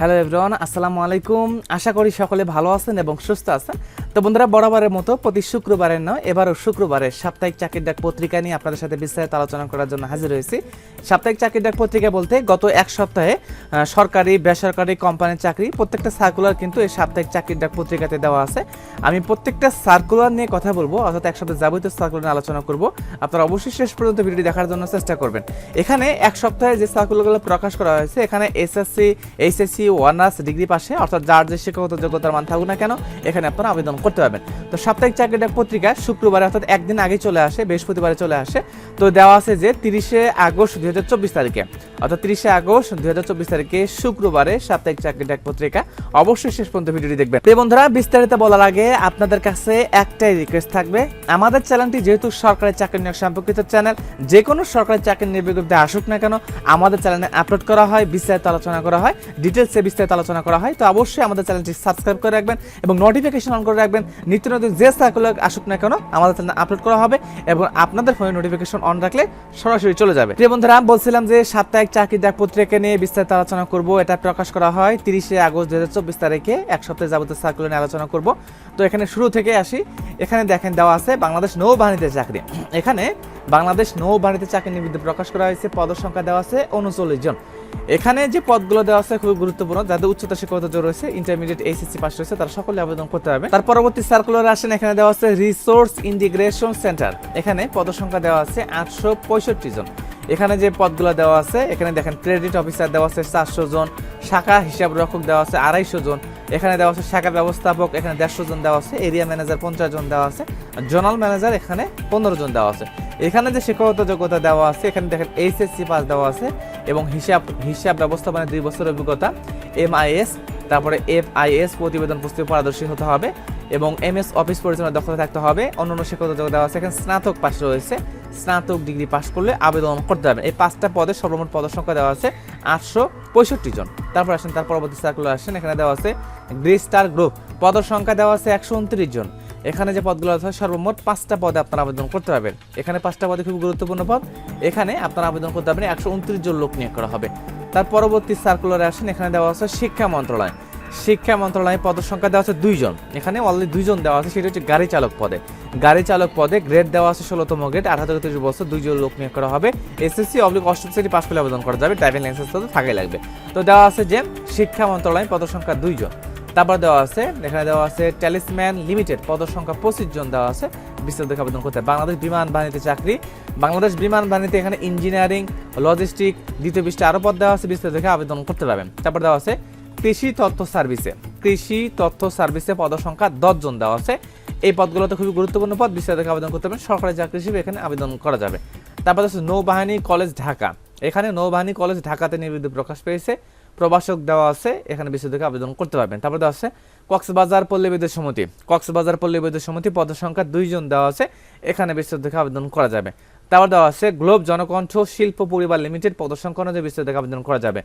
Hello everyone আসসালামু আলাইকুম আশা করি সকলে ভালো আছেন এবং সুস্থ আছেন। তো বন্ধুরা, বরাবরের মতো প্রতি শুক্রবারের নয়, এবারও শুক্রবারের সাপ্তাহিক চাকরির ডাক পত্রিকা নিয়ে আপনাদের সাথে বিস্তারিত আলোচনা করার জন্য হাজির হয়েছি। সাপ্তাহিক চাকরির ডাক পত্রিকা বলতে গত এক সপ্তাহে সরকারি, বেসরকারি কোম্পানির চাকরি, প্রত্যেকটা সার্কুলার কিন্তু এই সাপ্তাহিক চাকরির ডাক পত্রিকাতে দেওয়া আছে। আমি প্রত্যেকটা সার্কুলার নিয়ে কথা বলব, অর্থাৎ এক সপ্তাহে যাবতীয় সার্কুলার নিয়ে আলোচনা করব। আপনারা অবশ্যই শেষ পর্যন্ত ভিডিওটি দেখার জন্য চেষ্টা করবেন। এখানে এক সপ্তাহে যে সার্কুলারগুলো প্রকাশ করা হয়েছে, এখানে এসএসসি এইচএসসি অনার্স ডিগ্রি পাশে, অর্থাৎ যার যে শিক্ষাগত যোগ্যতার মান থাকুক না কেন, এখানে আপনারা আবেদন করতে পারবেন। তো সাপ্তাহিক চাকরি ডাক পত্রিকা, শুক্রবারে অর্থাৎ একদিন আগে চলে আসে, বৃহস্পতিবারে চলে আসে। তো দেওয়া আছে যে তিরিশে আগস্ট দুই হাজার চব্বিশ তারিখে, অর্থাৎ তিরিশে আগস্ট দুই হাজার চব্বিশ তারিখে শুক্রবারে সাপ্তাহিক চাকরি ডাক পত্রিকা। অবশ্যই শেষ পর্যন্ত ভিডিওটি দেখবেন। তো বন্ধুরা, বিস্তারিত বলার আগে আপনাদের কাছে একটাই রিকোয়েস্ট থাকবে। আমাদের চ্যানেলটি যেহেতু সরকারি চাকরি নিয়োগ সম্পর্কিত চ্যানেল যে কোনো সরকারি চাকরি নিয়োগ বিজ্ঞপ্তি আসুক না কেন, আমাদের চ্যানেলে আপলোড করা হয়, বিস্তারিত আলোচনা করা হয় ডিটেলসে বিস্তারিত আলোচনা করা হয়। তো অবশ্যই আমাদের চ্যানেলটি সাবস্ক্রাইব করে রাখবেন এবং নোটিফিকেশন অন করে রাখবেন নিত্য নতুন যে সার্কুলার আসুক না কেন, আমাদের চ্যানেলে আপলোড করা হবে এবং আপনাদের ফোনে নোটিফিকেশন অন রাখলে সরাসরি চলে যাবে। প্রিয় বন্ধুরা বলছিলাম যে সাপ্তাহিক চাকরি ডাক পত্রিকা নিয়ে বিস্তারিত আলোচনা করব। এটা প্রকাশ করা হয় তিরিশে আগস্ট দু হাজার চব্বিশ তারিখে। এক সপ্তাহে যাবতীয় সার্কুলার নিয়ে আলোচনা করব। তো এখানে শুরু থেকে আসি। এখানে দেখেন দেওয়া আছে বাংলাদেশ নৌবাহিনীতে চাকরি। এখানে বাংলাদেশ নৌবাহিনীতে চাকরি নিবৃত্তি প্রকাশ করা হয়েছে। পদের সংখ্যা দেওয়া আছে উনচল্লিশ জন। এখানে যে পদগুলো দেওয়া আছে খুবই গুরুত্বপূর্ণ। যাদের উচ্চতা শিক্ষাগত জোর রয়েছে ইন্টারমিডিয়েট এইচএসসি পাস রয়েছে, তারা সকলে আবেদন করতে পারবে। তার পরবর্তী সার্কুলার আসেন, এখানে দেওয়া আছে রিসোর্স ইন্টিগ্রেশন সেন্টার এখানে পদসংখ্যা দেওয়া আছে আটশো পঁয়ষট্টি জন। এখানে যে পদগুলো দেওয়া আছে, এখানে দেখেন ক্রেডিট অফিসার দেওয়া আছে চারশো জন, শাখা হিসাব রক্ষক দেওয়া আছে আড়াইশো জন, এখানে দেওয়া আছে শাখা ব্যবস্থাপক, এখানে দেড়শো জন দেওয়া আছে এরিয়া ম্যানেজার পঞ্চাশ জন দেওয়া আছে জোনাল ম্যানেজার এখানে পনেরো জন দেওয়া আছে। এখানে যে শিক্ষাগত যোগ্যতা দেওয়া আছে, এখানে দেখেন এইচএসসি পাস দেওয়া আছে এবং হিসাব হিসাব ব্যবস্থাপনায় দুই বছরের অভিজ্ঞতা এমআইএস তারপরে এফ আইএস প্রতিবেদন প্রস্তুতি পারদর্শী হতে হবে এবং এমএস অফিস পরিচালনার দক্ষতা থাকতে হবে। অন্যান্য শিক্ষাগত যোগ্যতা দেওয়া আছে। এখানে স্নাতক পাস রয়েছে। স্নাতক ডিগ্রি পাশ করলে আবেদন করতে হবে। এই পাঁচটা পদে সর্বমোট পদের সংখ্যা দেওয়া আছে আটশো পঁয়ষট্টি জন। তারপর আসেন, তার পরবর্তী সার্কুলার আসেন। এখানে দেওয়া আছে গ্রে স্টার গ্রুপ পদের সংখ্যা দেওয়া আছে একশো উনত্রিশ জন। এখানে যে পদগুলো আছে, সর্বমোট পাঁচটা পদে আপনারা আবেদন করতে পারবেন। এখানে পাঁচটা পদে খুব গুরুত্বপূর্ণ পদ। এখানে আপনারা আবেদন করতে পারবেন একশো উনত্রিশ জন লোক নিয়োগ করা হবে। তার পরবর্তী সার্কুলারে আসেন, এখানে দেওয়া আছে শিক্ষা মন্ত্রণালয়। শিক্ষা মন্ত্রণালয়ে পদের সংখ্যা দেওয়া আছে দুইজন এখানে অলরেডি দুইজন দেওয়া আছে, সেটা হচ্ছে গাড়ি চালক পদে। গাড়ি চালক পদে গ্রেড দেওয়া আছে ষোলোতম গ্রেড আঠারো তিরিশ বছর দুইজন লোক নিয়োগ করা হবে। এসএসসি অবলিক অষ্টম শ্রেণি পাশ করলে আবেদন করা যাবে ড্রাইভিং লাইসেন্স তো থাকাই লাগবে। তো দেওয়া আছে যে, শিক্ষা মন্ত্রণালয় পদের সংখ্যা দুইজন তারপর দেওয়া আছে, এখানে দেওয়া আছে ট্যালিসম্যান লিমিটেড পদের সংখ্যা পঁচিশ জন দেওয়া আছে, বিস্তারিত আবেদন করতে। বাংলাদেশ বিমান বাহিনীতে চাকরি, বাংলাদেশ বিমান বাহিনীতে এখানে ইঞ্জিনিয়ারিং লজিস্টিক দ্বিতীয় পৃষ্ঠে আরও পদ দেওয়া আছে, বিস্তারিত দেখে আবেদন করতে পারবেন। তারপর দেওয়া আছে কৃষি তথ্য সার্ভিসে, কৃষি তথ্য সার্ভিসে পদ সংখ্যা দশ জন দেওয়া আছে। এই পদগুলোতে খুবই গুরুত্বপূর্ণ পদ, বিস্তারিত আবেদন করতে পারবেন। সরকারি চাকরি হিসেবে এখানে আবেদন করা যাবে। তারপর আছে নৌবাহিনী কলেজ ঢাকা, এখানে নৌবাহিনী কলেজ ঢাকাতে নির্বিধ প্রকাশ পেয়েছে। প্রবাসক দেওয়া আছে, এখানে দেখে আবেদন করতে পারবেন। তারপর দেওয়া আছে, কক্সবাজার পল্লী বিদ্যুৎ সমিতি। কক্সবাজার পল্লী বিদ্যুৎ সমিতি পদের সংখ্যা দুইজন দেওয়া আছে, এখানে দেখে আবেদন করা যাবে। তারপর দেওয়া আছে, গ্লোব জনকণ্ঠ শিল্প পরিবার লিমিটেড পদসংখ্যা অনুযায়ী বিস্তারিত আবেদন করা যাবে।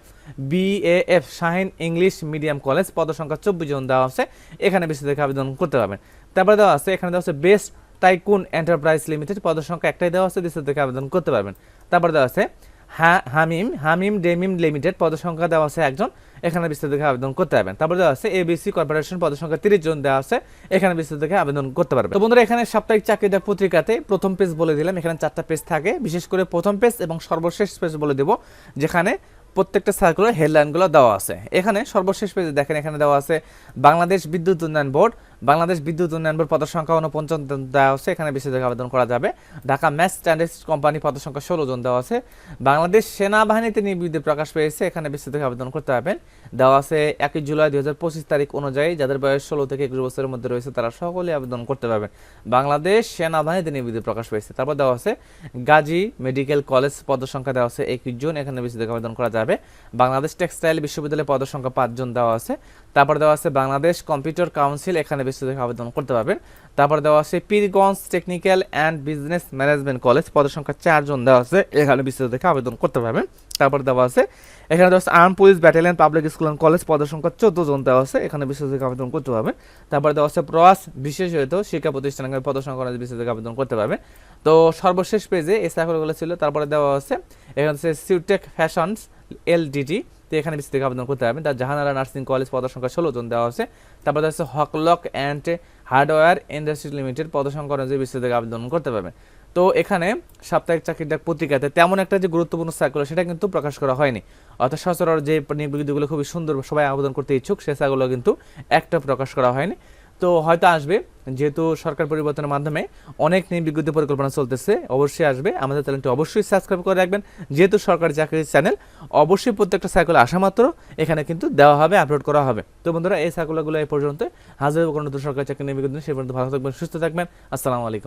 BAF Shaheen English medium college পদসংখ্যা চব্বিশ জন দেওয়া আছে, এখানে বিস্তারিত আবেদন করতে পারবেন। তারপরে দেওয়া আছে, এখানে দেওয়া আছে, বেস্ট টাইকুন এন্টারপ্রাইজ লিমিটেড পদসংখ্যা একটাই দেওয়া আছে বিস্তারিত আবেদন করতে পারবেন। তারপর দেওয়া আছে হামিম হামিম ডেমিম লিমিটেড পদসংখ্যা দেওয়া আছে একজন, এখানে বিস্তারিত দেখে আবেদন করতে পারবেন। তারপর দেওয়া আছে এবিসি কর্পোরেশন পদসংখ্যা তিরিশ জন দেওয়া আছে, এখানে বিস্তারিত দেখে আবেদন করতে পারবেন। তো বন্ধুরা, এখানে সাপ্তাহিক চাকরিদার পত্রিকাতে প্রথম পেজ বলে দিলাম, এখানে চারটা পেজ থাকে। বিশেষ করে প্রথম পেজ এবং সর্বশেষ পেজ বলে দেব, যেখানে প্রত্যেকটা সার্কুলার হেডলাইনগুলো দেওয়া আছে। এখানে সর্বশেষ পেজে দেখেন, এখানে দেওয়া আছে, বাংলাদেশ বিদ্যুৎ উন্নয়ন বোর্ড বাংলাদেশ বিদ্যুৎ উন্নয়ন বোর্ড পদের সংখ্যা উনপঞ্চাশ দেওয়া আছে এখানে বেশি আবেদন করা যাবে। ঢাকা ম্যাচ স্ট্যান্ডার্ড কোম্পানি পদের সংখ্যা ষোলো জন দেওয়া আছে। বাংলাদেশ সেনাবাহিনীতে নিবৃত্তি প্রকাশ পেয়েছে। এখানে দেখে আবেদন করতে পারবেন দেওয়া আছে একই জুলাই দুই হাজার পঁচিশ তারিখ অনুযায়ী যাদের বয়স ষোলো থেকে একুশ বছরের মধ্যে রয়েছে, তারা সকলে আবেদন করতে পারবেন বাংলাদেশ সেনাবাহিনীতে নিবৃত্তি প্রকাশ পেয়েছে। তারপর দেওয়া আছে গাজী মেডিকেল কলেজ পদের সংখ্যা দেওয়া আছে একুশ জন। এখানে দেখে আবেদন করা যাবে। বাংলাদেশ টেক্সটাইল বিশ্ববিদ্যালয়ে পদের সংখ্যা পাঁচজন দেওয়া আছে। তারপর দেওয়া আছে বাংলাদেশ কম্পিউটার কাউন্সিল। এখানে দেখে আবেদন করতে পারবেন। তারপর দেওয়া আছে, Pirganj technical and business management college পদের সংখ্যা চারজন দেওয়া আছে, এখানে বিস্তারিত দেখে আবেদন করতে পারবেন। তারপর দেওয়া আছে, এখানে দেওয়া আছে arm police battalion public school and college পদের সংখ্যা চোদ্দ জন দেওয়া আছে, এখানে বিস্তারিত দেখে আবেদন করতে পারবেন। তারপর দেওয়া আছে, প্রয়াস বিশেষত শিক্ষা প্রতিষ্ঠানের পদের সংখ্যা বিস্তারিত দেখে আবেদন করতে পারবেন। তো সর্বশেষ পেজে এই ছিল, তারপরে দেওয়া আছে, এখানে হচ্ছে সিউটেক ফ্যাশনস এলডিটি তো এখানে বিস্তৃত আবেদন করতে পারবেন তার জাহানারা নার্সিং কলেজ পদসংখ্যা ষোলো জন দেওয়া হয়েছে। তারপর হচ্ছে হকলক অ্যান্ড হার্ডওয়্যার ইন্ডাস্ট্রি লিমিটেড পদসংখ্যা অনুযায়ী বিস্তৃত আবেদন করতে পারবেন তো এখানে সাপ্তাহিক চাকরির ডাক পত্রিকাতে তেমন একটা যে গুরুত্বপূর্ণ সার্কুলার সেটা কিন্তু প্রকাশ করা হয়নি। অর্থাৎ সচরাচর যে নিয়োগ খুবই সুন্দর সবাই আবেদন করতে ইচ্ছুক, সে সাগুলো কিন্তু একটা প্রকাশ করা হয়নি। তো হয়তো আসবে, যেহেতু সরকার পরিবর্তনের মাধ্যমে অনেক নিয়ে বিজ্ঞপ্তি পরিকল্পনা চলতেছে, অবশ্যই আসবে। আমাদের চ্যানেলটি অবশ্যই সাবস্ক্রাইব করে রাখবেন। যেহেতু সরকারি চাকরির চ্যানেল, অবশ্যই প্রত্যেকটা সাইকেল আসা মাত্র, এখানে কিন্তু দেওয়া হবে আপলোড করা হবে। তো বন্ধুরা, এই সাইকেলগুলো এই পর্যন্ত। হাজার কোনো সরকারি চাকরি নিয়ে বিজ্ঞপ্তি সে পর্যন্ত ভালো থাকবেন, সুস্থ থাকবেন। আসসালামু আলাইকুম।